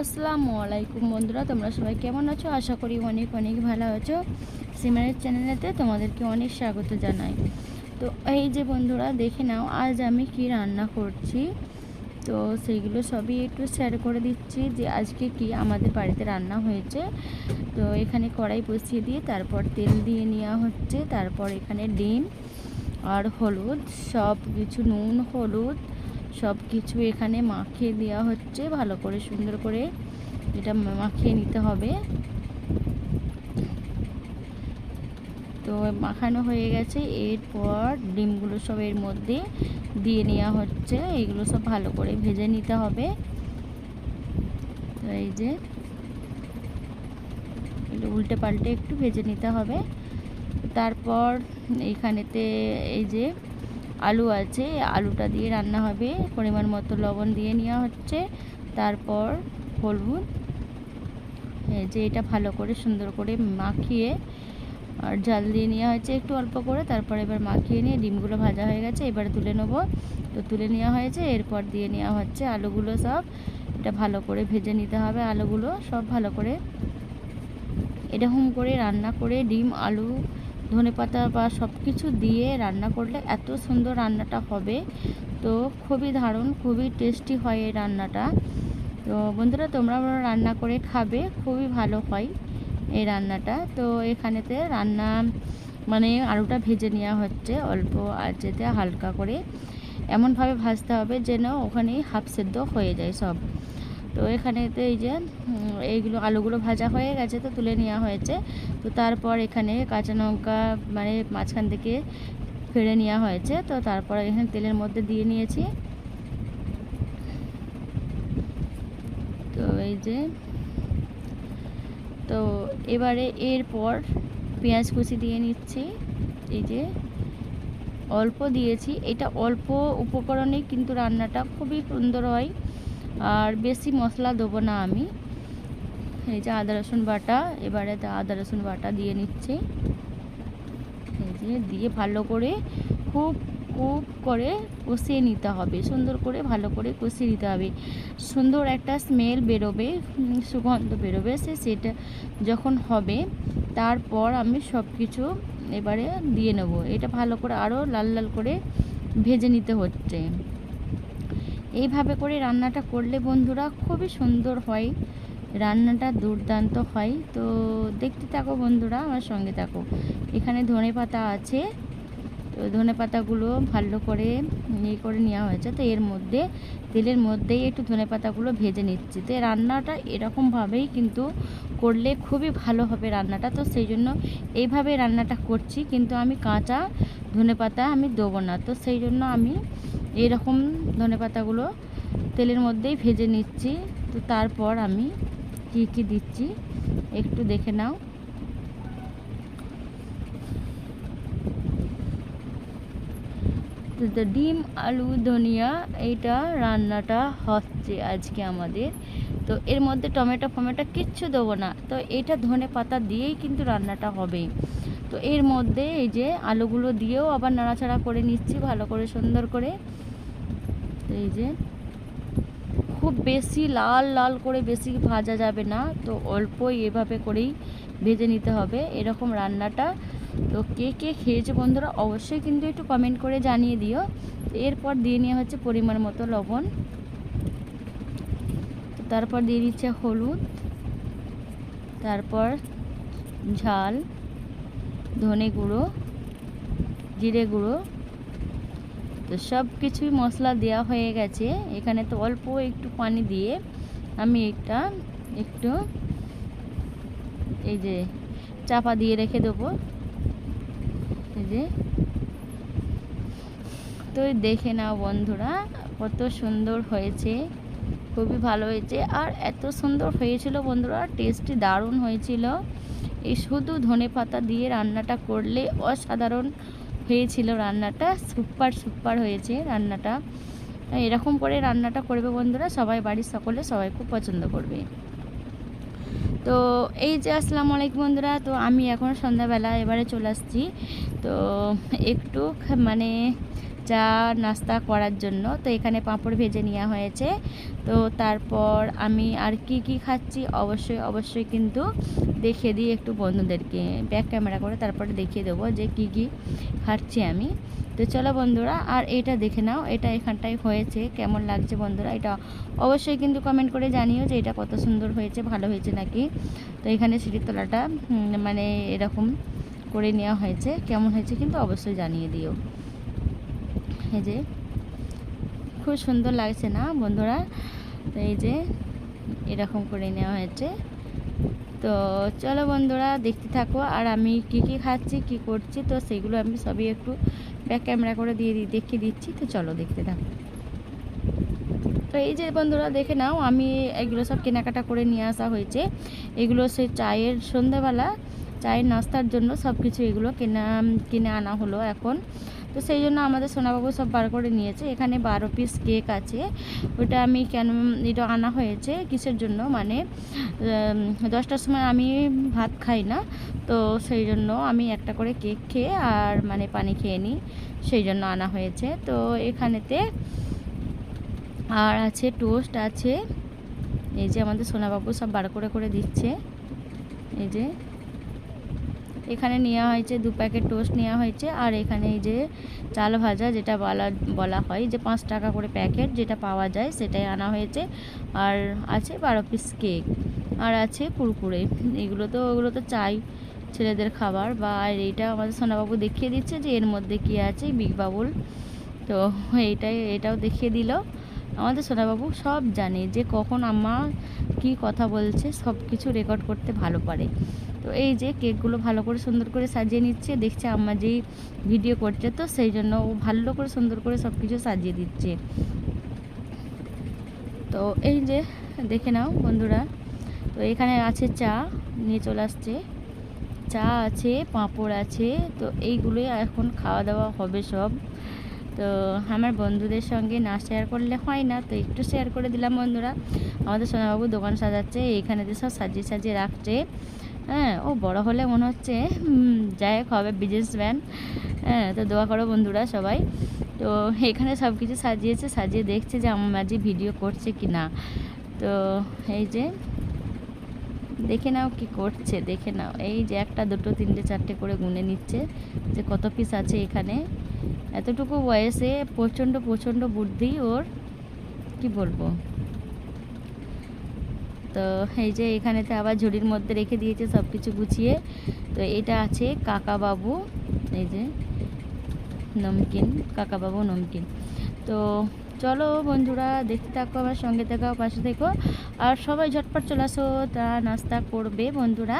আসসালামু আলাইকুম বন্ধুরা, তোমরা সবাই কেমন আছো? আশা করি অনেক অনেক ভালো আছো। সিমারের চ্যানেলেতে তোমাদেরকে অনেক স্বাগত জানাই। তো এই যে বন্ধুরা, দেখে নাও, আজ আমি কি রান্না করছি। তো সেইগুলো সবই একটু শেয়ার করে দিচ্ছি যে আজকে কি আমাদের বাড়িতে রান্না হয়েছে। তো এখানে কড়াই বসিয়ে দিয়ে, তারপর তেল দিয়ে নেওয়া হচ্ছে, তারপর এখানে ডিম আর হলুদ সব কিছু নুন, হলুদ সব কিছু এখানে মাখিয়ে দেওয়া হচ্ছে, ভালো করে, সুন্দর করে এটা মাখিয়ে নিতে হবে। তো মাখানো হয়ে গেছে, এরপর ডিমগুলো সব এর মধ্যে দিয়ে নেওয়া হচ্ছে, এগুলো সব ভালো করে ভেজে নিতে হবে। এই যে উল্টে পাল্টে একটু ভেজে নিতে হবে। তারপর এইখানেতে এই যে আলু আছে, আলুটা দিয়ে রান্না হবে। পরিমাণ মতো লবণ দিয়ে নেওয়া হচ্ছে। তারপর হলুদ যে এটা ভালো করে সুন্দর করে মাখিয়ে, আর জাল দিয়ে নেওয়া হয়েছে একটু অল্প করে। তারপর এবার মাখিয়ে নিয়ে ডিমগুলো ভাজা হয়ে গেছে, এবার তুলে নেব। তো তুলে নেওয়া হয়েছে, এরপর দিয়ে নেওয়া হচ্ছে আলুগুলো সব। এটা ভালো করে ভেজে নিতে হবে আলুগুলো, সব ভালো করে। এরকম করে রান্না করে ডিম, আলু ধনে পাতা বা সব কিছু দিয়ে রান্না করলে এত সুন্দর রান্নাটা হবে। তো খুবই দারুণ, খুবই টেস্টি হয় এই রান্নাটা। তো বন্ধুরা, তোমরা রান্না করে খাবে, খুবই ভালো হয় এই রান্নাটা। তো এখানেতে রান্না মানে আলুটা ভেজে নেওয়া হচ্ছে অল্প আঁচেতে হালকা করে। এমনভাবে ভাজতে হবে যেন ওখানেই হাফ সেদ্ধ হয়ে যায় সব। তো এখানেতে এই যে এইগুলো আলুগুলো ভাজা হয়ে গেছে তো তুলে নেওয়া হয়েছে। তো তারপর এখানে কাঁচা লঙ্কা মানে মাঝখান থেকে ফেড়ে নেওয়া হয়েছে। তো তারপর এখানে তেলের মধ্যে দিয়ে নিয়েছি। তো এই যে, তো এবারে এরপর পেঁয়াজ কুচি দিয়ে নিচ্ছি। এই যে, অল্প দিয়েছি। এটা অল্প উপকরণে কিন্তু রান্নাটা খুবই সুন্দর হয়। আর বেশি মশলা দেবো না আমি। এই যে আদা রসুন বাটা, এবারে আদা রসুন বাটা দিয়ে নিচ্ছি। এই যে দিয়ে ভালো করে খুব খুব করে কষিয়ে নিতে হবে। সুন্দর করে ভালো করে কষিয়ে নিতে হবে। সুন্দর একটা স্মেল বেরোবে সুগন্ধ বেরোবে সে, সেটা যখন হবে, তারপর আমি সব কিছু এবারে দিয়ে নেব। এটা ভালো করে আরও লাল লাল করে ভেজে নিতে হচ্ছে। এইভাবে করে রান্নাটা করলে বন্ধুরা খুবই সুন্দর হয়। রান্নাটা দুর্দান্ত হয়। তো দেখতে থাকো বন্ধুরা, আমার সঙ্গে থাকো। এখানে ধনে পাতা আছে। তো ধনে পাতাগুলো ভালো করে ইয়ে করে নেওয়া হয়েছে। তো এর মধ্যে, তেলের মধ্যেই একটু ধনে পাতাগুলো ভেজে নিচ্ছি। তো রান্নাটা এরকমভাবেই কিন্তু করলে খুবই ভালো হবে রান্নাটা। তো সেই জন্য এইভাবে রান্নাটা করছি। কিন্তু আমি কাঁচা ধনে পাতা আমি দেবো না। তো সেই জন্য আমি এরকম ধনে পাতাগুলো তেলের মধ্যেই ভেজে নিচ্ছি। তো তারপর আমি কী কী দিচ্ছি একটু দেখে নাও। ডিম, আলু, ধনিয়া, এইটা রান্নাটা হচ্ছে আজকে আমাদের। তো এর মধ্যে টমেটো ফমেটো কিচ্ছু দেবো না। তো এটা ধনে পাতা দিয়েই কিন্তু রান্নাটা হবে। তো এর মধ্যে এই যে আলুগুলো দিয়েও আবার নাড়াচাড়া করে নিচ্ছি ভালো করে সুন্দর করে। এই যে, খুব বেশি লাল লাল করে বেশি ভাজা যাবে না, তো অল্পই এভাবে করেই ভেজে নিতে হবে। এরকম রান্নাটা তো কে কে খেয়েছে বন্ধুরা অবশ্যই কিন্তু একটু কমেন্ট করে জানিয়ে দিও। এরপর দিয়ে নেওয়া হচ্ছে পরিমাণ মতো লবণ। তারপর দিয়ে দিচ্ছে হলুদ। তারপর ঝাল, ধনে গুঁড়ো, জিরে গুঁড়ো। তো সব কিছুই মশলা দেওয়া হয়ে গেছে। এখানে তো অল্প একটু পানি দিয়ে আমি এটা একটু এই যে চাপা দিয়ে রেখে দেবো। এই যে। তো দেখে নাও বন্ধুরা, কত সুন্দর হয়েছে, খুবই ভালো হয়েছে। আর এত সুন্দর হয়েছিল বন্ধুরা টেস্টি দারুণ হয়েছিল। এই শুধু ধনে পাতা দিয়ে রান্নাটা করলে অসাধারণ হয়েছিল রান্নাটা, সুপার সুপার হয়েছে রান্নাটা। এরকম করে রান্নাটা করবে বন্ধুরা, সবাই বাড়ির সকলে সবাই খুব পছন্দ করবে। তো এই যে আসসালামু আলাইকুম বন্ধুরা, তো আমি এখন সন্ধ্যাবেলা এবারে চলে আসছি। তো একটু মানে চা নাস্তা করার জন্য। তো এখানে পাঁপড় ভেজে নেওয়া হয়েছে। তো তারপর আমি আর কি কি খাচ্ছি অবশ্যই অবশ্যই কিন্তু দেখিয়ে দিই একটু বন্ধুদেরকে। ব্যাক ক্যামেরা করে তারপরে দেখিয়ে দেবো যে কি কি খাচ্ছি আমি। তো চলো বন্ধুরা, আর এটা দেখে নাও, এটা এখানটায় হয়েছে। কেমন লাগছে বন্ধুরা? এটা অবশ্যই কিন্তু কমেন্ট করে জানিও যে এটা কত সুন্দর হয়েছে, ভালো হয়েছে নাকি? তো এখানে সিঁড়ির তলাটা মানে এরকম করে নেওয়া হয়েছে। কেমন হয়েছে কিন্তু অবশ্যই জানিয়ে দিও। এই যে খুব সুন্দর লাগছে না বন্ধুরা? তো এই যে এরকম করে নেওয়া হয়েছে। তো চলো বন্ধুরা, দেখতে থাকো। আর আমি কি কি খাচ্ছি, কি করছি, তো সেগুলো আমি সবই একটু ব্যাক ক্যামেরা করে দিয়ে দেখিয়ে দিচ্ছি। তো চলো দেখতে থাকো। তো এই যে বন্ধুরা, দেখে নাও, আমি এগুলো সব কেনাকাটা করে নিয়ে আসা হয়েছে। এগুলো সেই চায়ের সন্ধ্যাবেলা, চায়ের নাস্তার জন্য সব কিছু এগুলো কেনা, কিনে আনা হলো এখন। তো সেই জন্য আমাদের সোনাবাবু সব বার করে নিয়েছে। এখানে বারো পিস কেক আছে। ওটা আমি কেন এটা আনা হয়েছে কিসের জন্য? মানে দশটার সময় আমি ভাত খাই না। তো সেই জন্য আমি একটা করে কেক খেয়ে আর মানে পানি খেয়ে নিই। সেই জন্য আনা হয়েছে। তো এখানেতে আর আছে টোস্ট আছে। এই যে আমাদের সোনাবাবু সব বার করে করে দিচ্ছে। এই যে এখানে নেওয়া হয়েছে, দু প্যাকেট টোস্ট নেওয়া হয়েছে। আর এখানে এই যে চাল ভাজা যেটা বলা বলা হয় যে পাঁচ টাকা করে প্যাকেট যেটা পাওয়া যায় সেটাই আনা হয়েছে। আর আছে বারো পিস কেক আর আছে কুরকুরে। এগুলো তো, ওগুলো তো চাই ছেলেদের খাবার। বা আর এইটা আমাদের সোনাবাবু দেখিয়ে দিচ্ছে যে এর মধ্যে কী আছে, বিগ বাবুল। তো এইটাই, এটাও দেখিয়ে দিল। আমাদের সোনাবাবু সব জানে যে কখন আম্মা কি কথা বলছে, সব কিছু রেকর্ড করতে ভালো পারে। তো এই যে কেকগুলো ভালো করে সুন্দর করে সাজিয়ে নিচ্ছে, দেখছে আম্মা যেই ভিডিও করছে, তো সেই জন্য ও ভালো করে সুন্দর করে সব কিছু সাজিয়ে দিচ্ছে। তো এই যে দেখে নাও বন্ধুরা, তো এখানে আছে চা, নিয়ে চলে আসছে। চা আছে, পাঁপড় আছে, তো এইগুলোই এখন খাওয়া দাওয়া হবে সব। তো আমার বন্ধুদের সঙ্গে না শেয়ার করলে হয় না, তো একটু শেয়ার করে দিলাম বন্ধুরা। আমাদের সোনাবাবু দোকান সাজাচ্ছে, এইখানে যে সব সাজিয়ে সাজিয়ে রাখছে। হ্যাঁ ও বড় হলে মনে হচ্ছে যাই হোক হবে বিজনেসম্যান হ্যাঁ তো দোয়া করো বন্ধুরা সবাই। তো এখানে সব কিছু সাজিয়েছে, সাজিয়ে দেখছে যে আমার মাঝে ভিডিও করছে কি না তো এই যে, দেখে নাও কি করছে, দেখে নাও। এই যে একটা, দুটো, তিনটে, চারটে করে গুনে নিচ্ছে যে কত পিস আছে এখানে। এতটুকু বয়সে প্রচণ্ড প্রচণ্ড বুদ্ধি ওর, কি বলব? তো এই যে এখানেতে আবার ঝুড়ির মধ্যে রেখে দিয়েছে সব কিছু গুছিয়ে। তো এটা আছে কাকা বাবু এই যে, নমকিন কাকা বাবু নমকিন। তো চলো বন্ধুরা, দেখতে থাকো, আমার সঙ্গে থেকো পাশে থেকো। আর সবাই ঝটপট চলে আসো, তা নাস্তা করবে বন্ধুরা।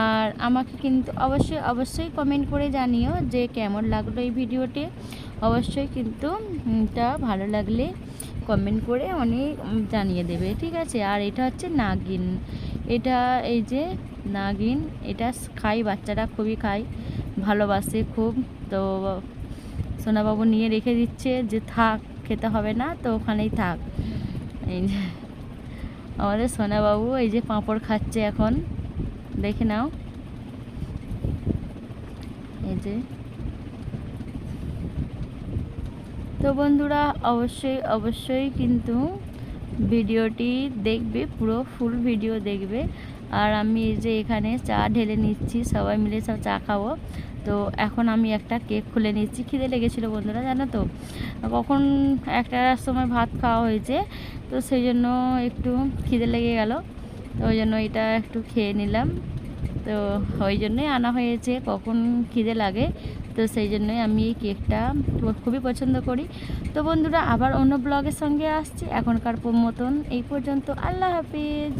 আর আমাকে কিন্তু অবশ্যই অবশ্যই কমেন্ট করে জানিও যে কেমন লাগল এই ভিডিওটি। অবশ্যই কিন্তু তা ভালো লাগলে কমেন্ট করে অনেক জানিয়ে দেবে, ঠিক আছে? আর এটা হচ্ছে নাগিন। এটা এই যে নাগিন, এটা খাই বাচ্চারা খুবই খায়, ভালোবাসে খুব। তো সোনাবাবু নিয়ে রেখে দিচ্ছে যে থাক খেতে হবে না, তো ওখানেই থাক। এই যে, আমাদের সোনাবাবু এই যে পাঁপড় খাচ্ছে এখন। দেখে নাও। এই যে। তো বন্ধুরা, অবশ্যই অবশ্যই কিন্তু ভিডিওটি দেখবে, পুরো ফুল ভিডিও দেখবে। আর আমি এই যে এখানে চা ঢেলে নিচ্ছি, সবাই মিলে সব চা খাব। তো এখন আমি একটা কেক খুলে নিচ্ছি খিদে লেগেছিলো বন্ধুরা, জানো তো? কখন একটা সময় ভাত খাওয়া হয়েছে, তো সেই জন্য একটু খিদে লেগে গেল। তো ওই জন্য এটা একটু খেয়ে নিলাম। তো ওই জন্যই আনা হয়েছে, কখন খিদে লাগে। তো সেই জন্যই আমি এই কেকটা খুবই পছন্দ করি। তো বন্ধুরা, আবার অন্য ব্লগের সঙ্গে আসছি। এখনকার মতন এই পর্যন্ত। আল্লাহ হাফিজ।